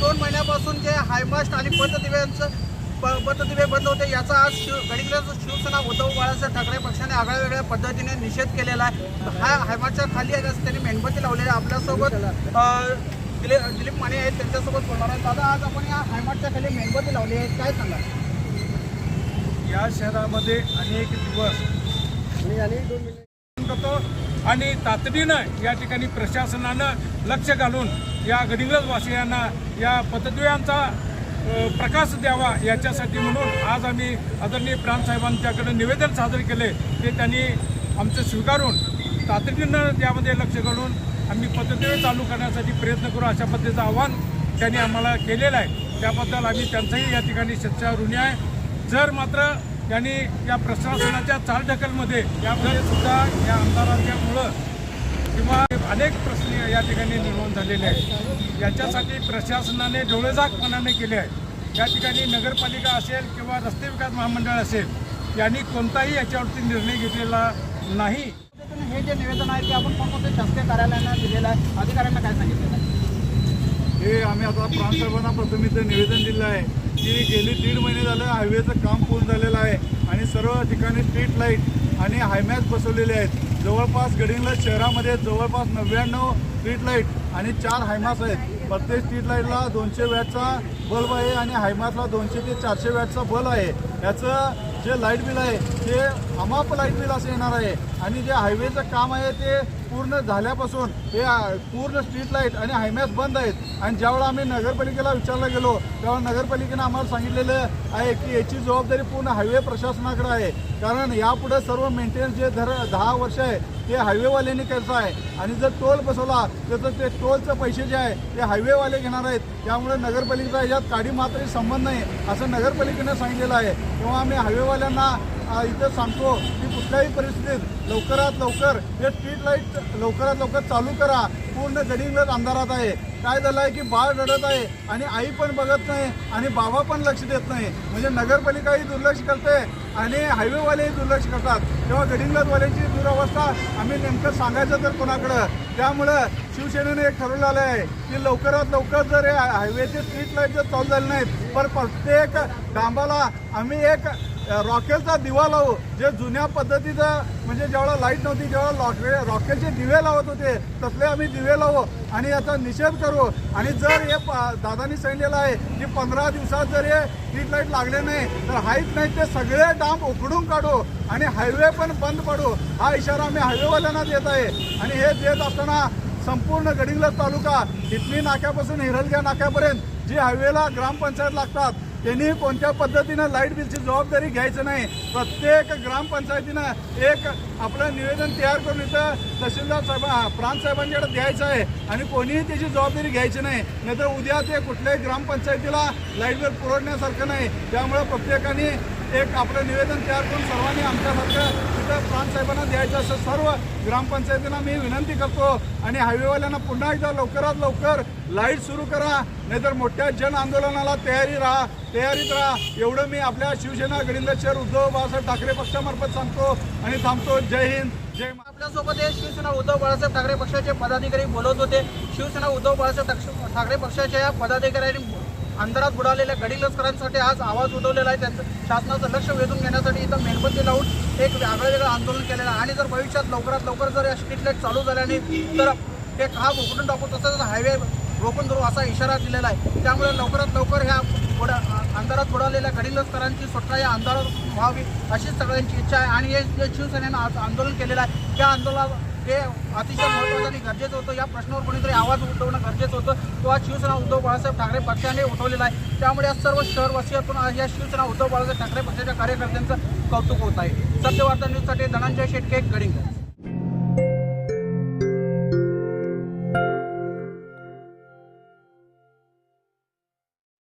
दोन महिन्यापासून जे हायमास्ट आणि पथदिव्यांचं प- पथदिवे बंद होते याचा आज शिव गडिंग्लज शिवसेना उद्धव बाळासाहेब ठाकरे पक्षाने आगळ्या वेगळ्या पद्धतीने निषेध केलेला आहे. हा हायमास्टच्या खाली आहे असं त्यांनी मेणबत्ती लावलेली आहे. आपल्यासोबत दिले दिलीप दिलीप माने आहेत त्यांच्यासोबत बोलणार आहे. दादा आज आपण या हायमाच्या खाली मेणबत्ती लावली आहे. काय सांगा या शहरामध्ये अनेक दिवस करतो आणि तातडीनं या ठिकाणी प्रशासनानं लक्ष घालून या गडिंग्लज वासियांना या पतद्वयांचा प्रकाश द्यावा याच्यासाठी म्हणून आज आम्ही आदरणीय प्राणसाहेबांच्याकडे निवेदन सादर केले. ते त्यांनी आमचं स्वीकारून तातडीनं त्यामध्ये लक्ष घालून आम्ही पतद्वे चालू करण्यासाठी प्रयत्न करू अशा पद्धतीचं आव्हान त्यांनी आम्हाला केलेलं आहे. त्याबद्दल आम्ही त्यांचाही या ठिकाणी सच्चा ऋणी आहे. जर मात्र यांनी या प्रशासनाच्या चालढकलमध्ये यामध्ये सुद्धा या आमदारांच्यामुळं किंवा अनेक प्रश्न या ठिकाणी निर्माण झालेले आहेत. याच्यासाठी प्रशासनाने डोळेझाकपणाने केले आहे या ठिकाणी नगरपालिका असेल किंवा रस्ते विकास महामंडळ असेल यांनी कोणताही याच्यावरती निर्णय घेतलेला नाही. हे जे निवेदन आहे ते आपण कोणकोणत्या शासकीय कार्यालयांना दिलेलं आहे? अधिकाऱ्यांना काय सांगितलेलं आहे? हे आम्ही आता प्रांतसाहेबांना प्रथम इथं निवेदन दिलं आहे. की गेली दीड महिने झालं हायवेचं काम पूर्ण झालेलं आहे आणि सर्व ठिकाणी स्ट्रीट लाइट आणि हायमॅच बसवलेले आहेत. जवळपास गडिंगला शहरामध्ये जवळपास नव्याण्णव स्ट्रीट लाइट आणि चार हायमास आहेत. प्रत्येक स्ट्रीट लाईटला दोनशे वॅटचा बल्ब आहे आणि हायमासला दोनशे ते चारशे वॅटचा बल्ब आहे. याचं जे लाइट बिल आहे ते अमाप लाइट बिल असं येणार आहे. आणि जे हायवेचं काम आहे ते पूर्ण झाल्यापासून हे पूर्ण स्ट्रीट लाइट आणि हायमॅस बंद आहेत. आणि ज्यावेळेला आम्ही नगरपालिकेला विचारला गेलो तेव्हा नगरपालिकेनं आम्हाला सांगितलेलं आहे की याची जबाबदारी पूर्ण हायवे प्रशासनाकडे आहे. कारण यापुढे सर्व मेंटेनन्स जे धर दहा वर्ष आहे ते हायवेवाल्याने करायचं आहे. आणि जर टोल बसवला तर ते टोलचं पैसे जे आहे ते हायवेवाले घेणार आहेत. त्यामुळे नगरपालिकेचा याच्यात काडी मात्र संबंध नाही असं नगरपालिकेनं सांगितलेलं आहे. तेव्हा आम्ही हायवेवाल्यांना इथं सांगतो की कुठल्याही परिस्थितीत लवकरात लवकर हे स्ट्रीट लाइट लवकरात लवकर चालू करा. पूर्ण गडिंगलज अंधारात आहे. काय झालं आहे की बाळ रडत आहे आणि आई पण बघत नाही आणि बाबा पण लक्ष देत नाही. म्हणजे नगरपालिकाही दुर्लक्ष करते आणि हायवेवालेही दुर्लक्ष करतात. तेव्हा गडिंगलजवाल्यांची दुरावस्था आम्ही नेमकं सांगायचं तर कोणाकडं? त्यामुळं शिवसेनेने एक ठरवलं आलं आहे की लवकरात लवकर जर हे हायवेचे स्ट्रीट लाइट जर चालू झाले नाहीत तर प्रत्येक डांबाला आम्ही एक रॉकेलचा दिवा लावू. जे जुन्या पद्धतीचं म्हणजे जेवढा लाइट नव्हती जेवढा लॉके रॉकेलचे दिवे लावत होते तसले आम्ही दिवे लावू आणि याचा निषेध करू. आणि जर हे दादानी सांगितलेलं आहे की पंधरा दिवसात जर हे स्ट्रीट लाइट लागले नाही तर हाईट नाही ते सगळे डांब उकडून काढू आणि हायवे पण बंद पडू. हा इशारा आम्ही हायवेवाल्यांना देत आहे. आणि हे देत असताना संपूर्ण गडिंग्लज तालुका इथली नाक्यापासून हिरलग्या नाक्यापर्यंत जी हायवेला ग्रामपंचायत लागतात त्यांनी कोणत्या पद्धतीनं लाइट बिलची जबाबदारी घ्यायचं नाही. प्रत्येक ग्रामपंचायतीनं एक आपलं निवेदन तयार करून इथं तहसीलदार साहेब प्रांत साहेबांच्याकडे द्यायचं आहे आणि कोणीही त्याची जबाबदारी घ्यायची नाही. नाहीतर उद्या ते कुठल्याही ग्रामपंचायतीला लाइट बिल पुरवण्यासारखं नाही. त्यामुळे प्रत्येकाने एक आपलं निवेदन तयार करून सर्वांनी आमच्यासारख्या इथं प्रांतसाहेबांना द्यायचं असं सर्व ग्रामपंचायतींना मी विनंती करतो. आणि हायवेवाल्यांना पुन्हा एकदा लवकरात लवकर लाइट सुरू करा. नाहीतर मोठ्या जन आंदोलनाला तयारी राहा. तयारीत राहा. एवढं मी आपल्या शिवसेना गडिंगलज शहर उद्धव बाळासाहेब ठाकरे पक्षामार्फत सांगतो. आणि थांबतो. जय हिंद. जय आपल्यासोबत हे शिवसेना उद्धव बाळासाहेब ठाकरे पक्षाचे पदाधिकारी बोलत होते. शिवसेना उद्धव बाळासाहेब ठाकरे पक्षाच्या या पदाधिकाऱ्यांनी अंधारात बुडालेल्या गडिंगलजकरांसाठी आज आवाज उठवलेला आहे. त्यांचं शासनाचं लक्ष वेधून घेण्यासाठी इथं मेणबत्ती लावून एक वेगळं वेगळं आंदोलन केलेलं आहे. आणि जर भविष्यात लवकरात लवकर जर या स्ट्रीट लाइट चालू झाल्या नाही तर ते खाब उघडून टाकू तसंच हायवे रोखून धरू असा इशारा दिलेला आहे. त्यामुळे लवकरात लवकर ह्या बुडा अंधारात बुडालेल्या गडिंगलजकरांची सुटका या अंधारात व्हावी अशीच सगळ्यांची इच्छा आहे. आणि हे जे शिवसेनेनं आज आंदोलन केलेलं आहे त्या आंदोलनात हे अतिशय महत्त्वाचं आणि गरजेचं होतं. या प्रश्नावर कोणीतरी आवाज उठवणं गरजेचं होतं. तो आज शिवसेना उद्धव बाळासाहेब ठाकरे पक्षाने उठवलेला आहे. त्यामुळे या सर्व शहरवासियातून आज या शिवसेना उद्धव बाळासाहेब ठाकरे पक्षाच्या कार्यकर्त्यांचं कौतुक होत आहे. सत्यवार्ता न्यूजसाठी धनंजय शेटके गडिंग